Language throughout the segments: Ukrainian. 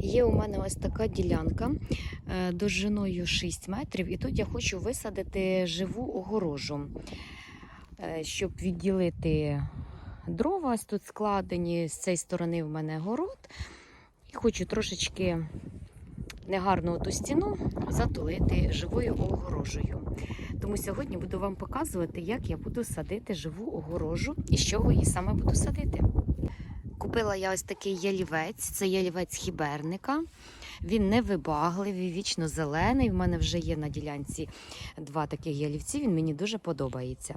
Є у мене ось така ділянка е, довжиною 6 метрів, і тут я хочу висадити живу огорожу, Е, щоб відділити дрова. Ось тут складені, з цієї сторони в мене город. І хочу трошечки негарну ту стіну затулити живою огорожею. Тому сьогодні буду вам показувати, як я буду садити живу огорожу і з чого її саме буду садити. Купила я ось такий ялівець, це ялівець хіберника. Він невибагливий, вічно зелений. В мене вже є на ділянці два таких ялівці, він мені дуже подобається.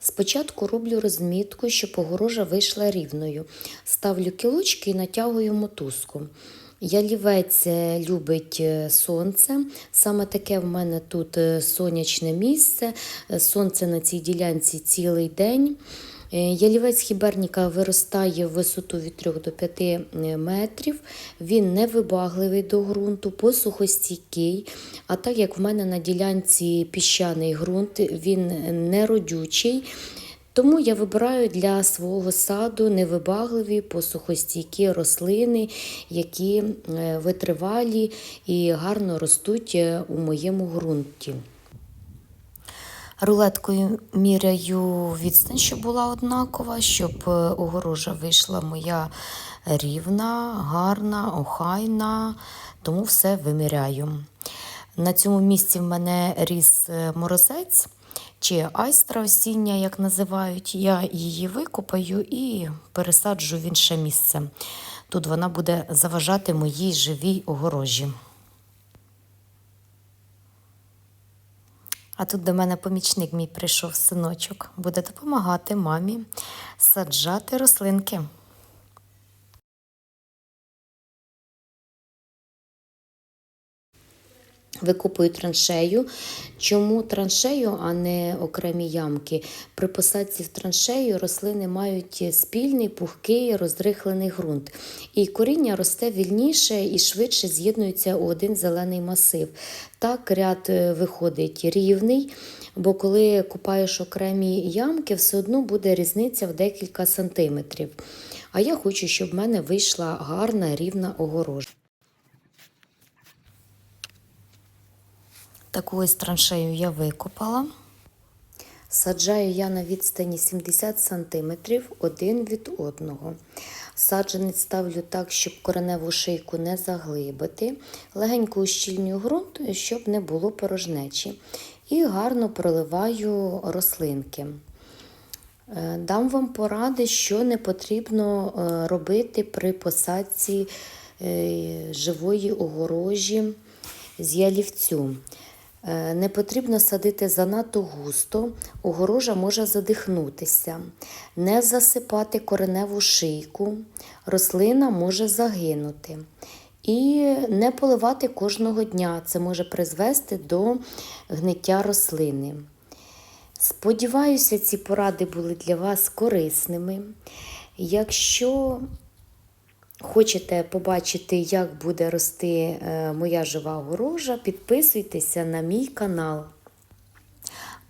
Спочатку роблю розмітку, щоб огорожа вийшла рівною. Ставлю кілочки і натягую мотузку. Ялівець е, любить е, сонце. Саме таке в мене тут е, сонячне місце. Сонце на цій ділянці цілий день. Е, Ялівець хіберніка виростає в висоту від 3 до 5 метрів. Він невибагливий до ґрунту, посухостійкий. А так як в мене на ділянці піщаний ґрунт, він неродючий. Тому я вибираю для свого саду невибагливі посухостійкі рослини, які е, витривалі і гарно ростуть е, у моєму ґрунті. Рулеткою міряю відстань, щоб була однакова, щоб е, огорожа вийшла моя рівна, гарна, охайна, тому все виміряю. На цьому місці в мене ріс е, морозець чи айстра осіння, як називають. Я її викопаю і пересаджу в інше місце. Тут вона буде заважати моїй живій огорожі. А тут до мене помічник мій прийшов синочок. Буде допомагати мамі саджати рослинки. Викопую траншею. Чому траншею, а не окремі ямки? При посадці в траншею рослини мають спільний, пухкий, розрихлений ґрунт. І коріння росте вільніше і швидше з'єднується у один зелений масив. Так ряд е, виходить рівний, бо коли купаєш окремі ямки, все одно буде різниця в декілька сантиметрів. А я хочу, щоб в мене вийшла гарна рівна огорожа. Таку ось траншею я викопала. Саджаю я на відстані 70 см один від одного. Саджанець ставлю так, щоб кореневу шийку не заглибити. Легенько ущільнюю ґрунт, щоб не було порожнечі. І гарно проливаю рослинки. Е, Дам вам поради, що не потрібно е, робити при посадці е, живої огорожі з ялівцю. Е, Не потрібно садити занадто густо, огорожа може задихнутися, не засипати кореневу шийку, рослина може загинути. І не поливати кожного дня. Це може призвести до гниття рослини. Сподіваюся, ці поради були для вас корисними. Якщо хочете побачити, як буде рости е, моя жива огорожа, підписуйтеся на мій канал.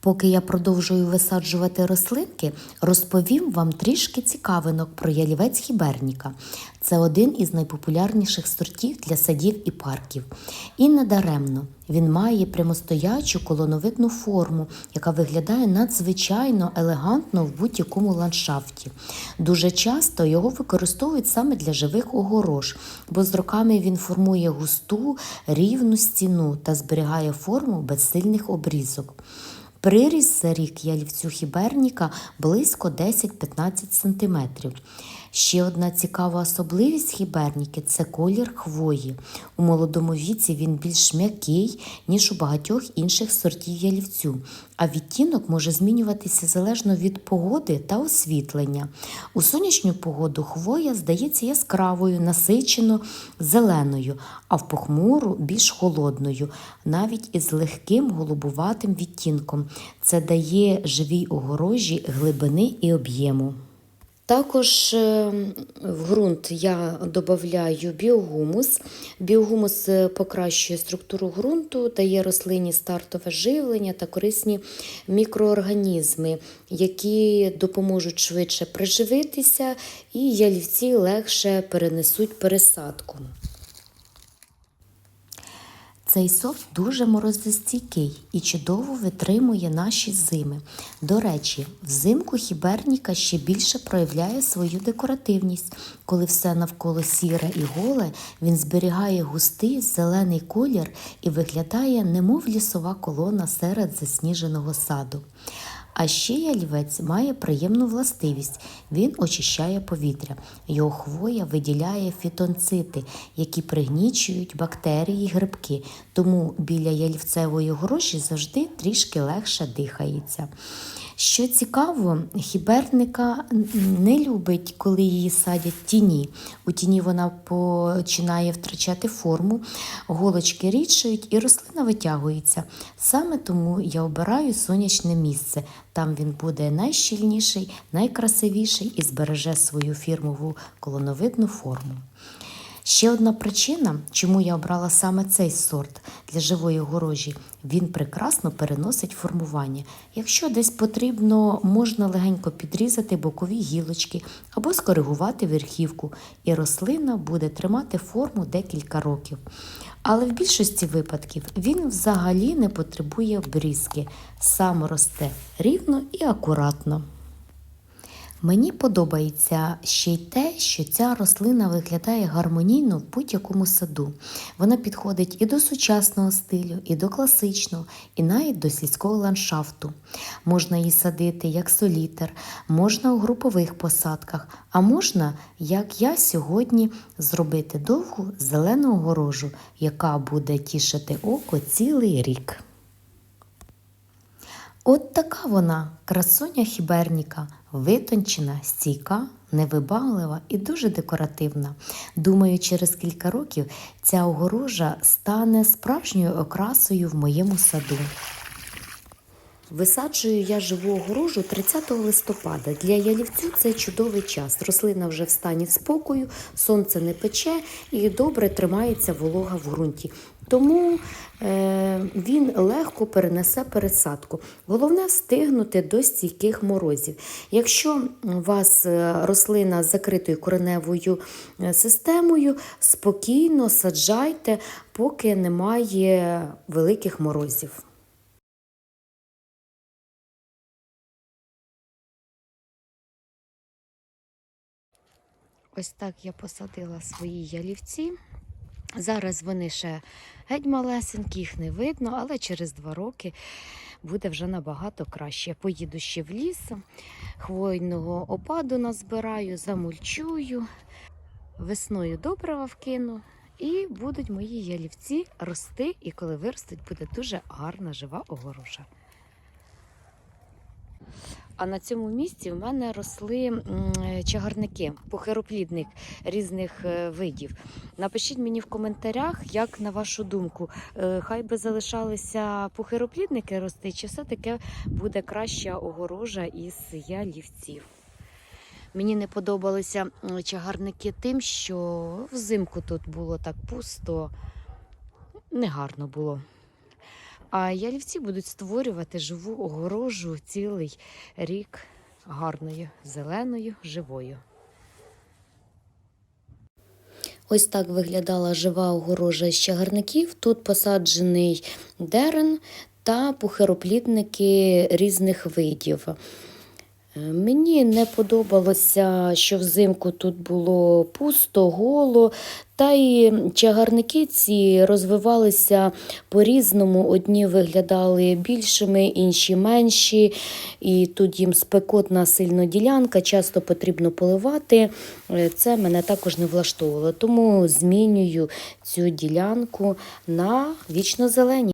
Поки я продовжую висаджувати рослинки, розповім вам трішки цікавинок про ялівець хіберніка. Це один із найпопулярніших сортів для садів і парків. І недаремно він має прямостоячу колоновидну форму, яка виглядає надзвичайно елегантно в будь-якому ландшафті. Дуже часто його використовують саме для живих огорож, бо з роками він формує густу, рівну стіну та зберігає форму без сильних обрізок. Приріс за рік ялівцю хіберніка близько 10-15 см. Ще одна цікава особливість хіберніки це колір хвої. У молодому віці він більш м'який, ніж у багатьох інших сортів ялівцю, а відтінок може змінюватися залежно від погоди та освітлення. У сонячну погоду хвоя здається яскравою, насичено зеленою, а в похмуру більш холодною, навіть із легким голубуватим відтінком. Це дає живій огорожі глибини і об'єму. Також е, в ґрунт я додаю біогумус. Біогумус е, покращує структуру ґрунту, дає рослині стартове живлення та корисні мікроорганізми, які допоможуть швидше приживитися, і ялівці легше перенесуть пересадку. Цей софт дуже морозостійкий і чудово витримує наші зими. До речі, взимку хіберніка ще більше проявляє свою декоративність. Коли все навколо сіре і голе, він зберігає густий зелений колір і виглядає, немов лісова колона серед засніженого саду. А ще ялівець має приємну властивість. Він очищає повітря. Його хвоя виділяє фітонцити, які пригнічують бактерії і грибки. Тому біля ялівцевої гроші завжди трішки легше дихається. Що цікаво, хіберника не любить, коли її садять тіні. У тіні вона починає втрачати форму, голочки рідшають і рослина витягується. Саме тому я обираю сонячне місце. Там він буде найщільніший, найкрасивіший і збереже свою фірмову колоновидну форму. Ще одна причина, чому я обрала саме цей сорт для живої огорожі, він прекрасно переносить формування. Якщо десь потрібно, можна легенько підрізати бокові гілочки або скоригувати верхівку, і рослина буде тримати форму декілька років. Але в більшості випадків він взагалі не потребує обрізки, сам росте рівно і акуратно. Мені подобається ще й те, що ця рослина виглядає гармонійно в будь-якому саду. Вона підходить і до сучасного стилю, і до класичного, і навіть до сільського ландшафту. Можна її садити як солітер, можна у групових посадках, а можна, як я сьогодні, зробити довгу зелену огорожу, яка буде тішити око цілий рік. От така вона, красуня хіберніка, витончена, стійка, невибаглива і дуже декоративна. Думаю, через кілька років ця огорожа стане справжньою окрасою в моєму саду. Висаджую я живу огорожу 30 листопада. Для ялівцю це чудовий час. Рослина вже в стані спокою, сонце не пече і добре тримається волога в ґрунті. Тому е, він легко перенесе пересадку. Головне встигнути до стійких морозів. Якщо у вас е, рослина з закритою кореневою е, системою, спокійно саджайте, поки немає великих морозів. Ось так я посадила свої ялівці. Зараз вони ще геть малесенькі, їх не видно, але через два роки буде вже набагато краще. Я поїду ще в ліс, хвойного опаду назбираю, замульчую, весною добрива вкину. І будуть мої ялівці рости, і коли виростуть, буде дуже гарна жива огорожа. А на цьому місці в мене росли чагарники, похироплідник різних е, видів. Напишіть мені в коментарях, як на вашу думку, е, хай би залишалися похироплідники рости, чи все-таки буде краща огорожа із ялівців. Мені не подобалися чагарники тим, що взимку тут було так пусто, негарно було. А ялівці будуть створювати живу огорожу цілий рік гарною, зеленою, живою. Ось так виглядала жива огорожа з чагарників. Тут посаджений дерен та пухироплідники різних видів. Е, Мені не подобалося, що взимку тут було пусто, голо, та й чагарники ці розвивалися по-різному. Одні виглядали більшими, інші менші. І тут їм спекотна сильно ділянка, часто потрібно поливати. Е, Це мене також не влаштовувало. Тому змінюю цю ділянку на вічно зелені.